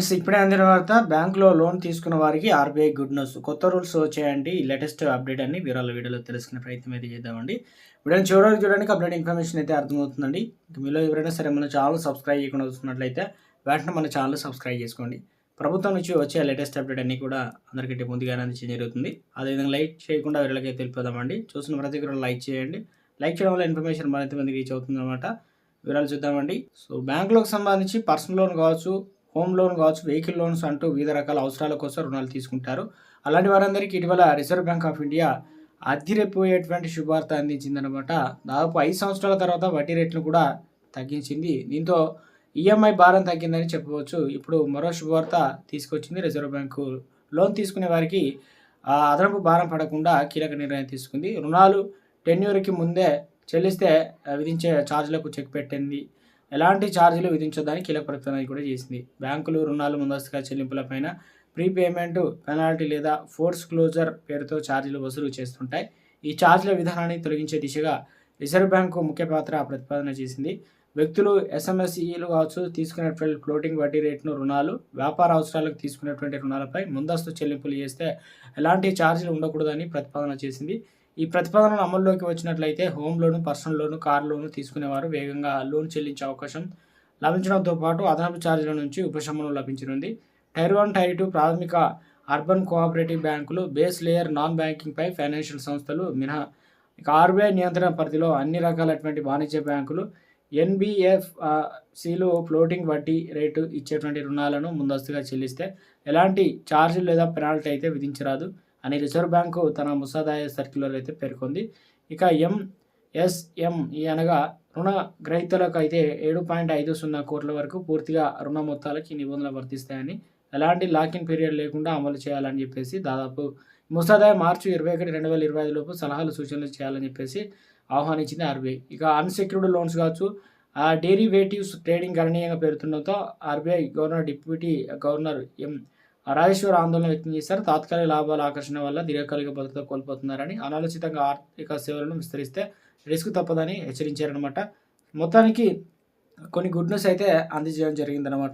Friends ఇప్పుడే అందిన వార్త బ్యాంకులో లోన్ తీసుకున్న వారికి ఆర్బీఐ గుడ్ న్యూస్. కొత్త రూల్స్ వచ్చాయండి. ఈ లేటెస్ట్ అప్డేట్ అన్ని వివరాల వీడియోలో తెలుసుకునే ప్రయత్నం అయితే చేద్దామండి. వీడియోని చివరికి చూడడానికి అప్డేట్ ఇన్ఫర్మేషన్ అయితే అర్థమవుతుందండి. మీలో ఎవరైనా సరే మన ఛానల్ సబ్స్క్రైబ్ చేయకుండా వస్తున్నట్లయితే వెంటనే మన ఛానల్ సబ్స్క్రైబ్ చేసుకోండి. ప్రభుత్వం నుంచి వచ్చే లేటెస్ట్ అప్డేట్ అన్ని కూడా అందరికంటే ముందుగానే అందించడం జరుగుతుంది. అదేవిధంగా లైక్ చేయకుండా వీళ్ళకి తెలిపోదామండి చూసిన ప్రతి కూడా లైక్ చేయండి. లైక్ చేయడం వల్ల ఇన్ఫర్మేషన్ మరింత మందికి రీచ్ అవుతుంది అనమాట వివరాలు చూద్దామండి. సో బ్యాంకులకు సంబంధించి పర్సనల్ లోన్ కావచ్చు హోమ్ లోన్ కావచ్చు వెహికల్ లోన్స్ అంటూ వివిధ రకాల అవసరాల కోసం రుణాలు తీసుకుంటారు. అలాంటి వారందరికీ ఇటీవల రిజర్వ్ బ్యాంక్ ఆఫ్ ఇండియా అద్దిరిపోయేటువంటి శుభార్త అందించిందనమాట దాదాపు ఐదు సంవత్సరాల తర్వాత వడ్డీ రేట్లు కూడా తగ్గించింది. దీంతో ఈఎంఐ భారం తగ్గిందని చెప్పవచ్చు. ఇప్పుడు మరో శుభవార్త తీసుకొచ్చింది రిజర్వ్ బ్యాంకు. లోన్ తీసుకునే వారికి అదనపు భారం పడకుండా కీలక నిర్ణయం తీసుకుంది. రుణాలు టెన్యూర్కి ముందే చెల్లిస్తే విధించే ఛార్జీలకు చెక్ పెట్టింది. ఎలాంటి ఛార్జీలు విధించొద్దని కీలక ప్రకటన కూడా చేసింది. బ్యాంకులు రుణాలు ముందస్తుగా చెల్లింపులపైన ప్రీపేమెంట్ పెనాల్టీ లేదా ఫోర్స్ క్లోజర్ పేరుతో ఛార్జీలు వసూలు చేస్తుంటాయి. ఈ ఛార్జీల విధానాన్ని తొలగించే దిశగా రిజర్వ్ బ్యాంకు ముఖ్య పాత్ర ప్రతిపాదన చేసింది. వ్యక్తులు ఎస్ఎంఎస్ఈలు కావచ్చు తీసుకునేటువంటి ఫ్లోటింగ్ వడ్డీ రేటును రుణాలు వ్యాపార అవసరాలకు తీసుకునేటువంటి రుణాలపై ముందస్తు చెల్లింపులు చేస్తే ఎలాంటి ఛార్జీలు ఉండకూడదని ప్రతిపాదన చేసింది. ఈ ప్రతిపాదనలు అమల్లోకి వచ్చినట్లయితే home loan personal loan car loan తీసుకునేవారు వేగంగా లోన్ చెల్లించే అవకాశం లభించడంతో పాటు అదనపు ఛార్జీల నుంచి ఉపశమనం లభించనుంది. టైర్ వన్ టైర్ టూ ప్రాథమిక అర్బన్ కోఆపరేటివ్ బ్యాంకులు బేస్ లేయర్ నాన్ బ్యాంకింగ్పై ఫైనాన్షియల్ సంస్థలు మినహా ఇక ఆర్బీఐ నియంత్రణ పరిధిలో అన్ని రకాలైనటువంటి వాణిజ్య బ్యాంకులు ఎన్బిఎఫ్ సిలు ఫ్లోటింగ్ వడ్డీ రేటు ఇచ్చేటువంటి రుణాలను ముందస్తుగా చెల్లిస్తే ఎలాంటి ఛార్జీలు లేదా పెనాల్టీ అయితే విధించరాదు. అని రిజర్వ్ బ్యాంకు తన ముసాదాయ సర్క్యులర్ అయితే పేర్కొంది. ఇక ఎంఎస్ఎంఈ అనగా రుణ గ్రహీతలకు అయితే ఏడు పాయింట్ ఐదు సున్నా కోట్ల వరకు పూర్తిగా రుణ మొత్తాలకి నిబంధనలు వర్తిస్తాయని ఎలాంటి లాకింగ్ పీరియడ్ లేకుండా అమలు చేయాలని చెప్పేసి దాదాపు ముసాదాయ మార్చి ఇరవై ఒకటి రెండు వేల ఇరవై ఐదు లోపు సలహాలు సూచనలు చేయాలని చెప్పేసి ఆహ్వానించింది ఆర్బీఐ. ఇక అన్సెక్యూర్డ్ లోన్స్ కావచ్చు ఆ డెరివేటివ్స్ ట్రేడింగ్ గణనీయంగా పెరుగుతుండటంతో RBI governor deputy governor M Rajeshwar ఆందోళన వ్యక్తం చేశారు. తాత్కాలిక లాభాల ఆకర్షణ వల్ల దీర్ఘకాలిక భద్రత కోల్పోతున్నారని అనాలోచితంగా ఆర్థిక సేవలను విస్తరిస్తే రిస్క్ తప్పదని హెచ్చరించారనమాట మొత్తానికి కొన్ని గుడ్ న్యూస్ అయితే అందజేయడం జరిగిందనమాట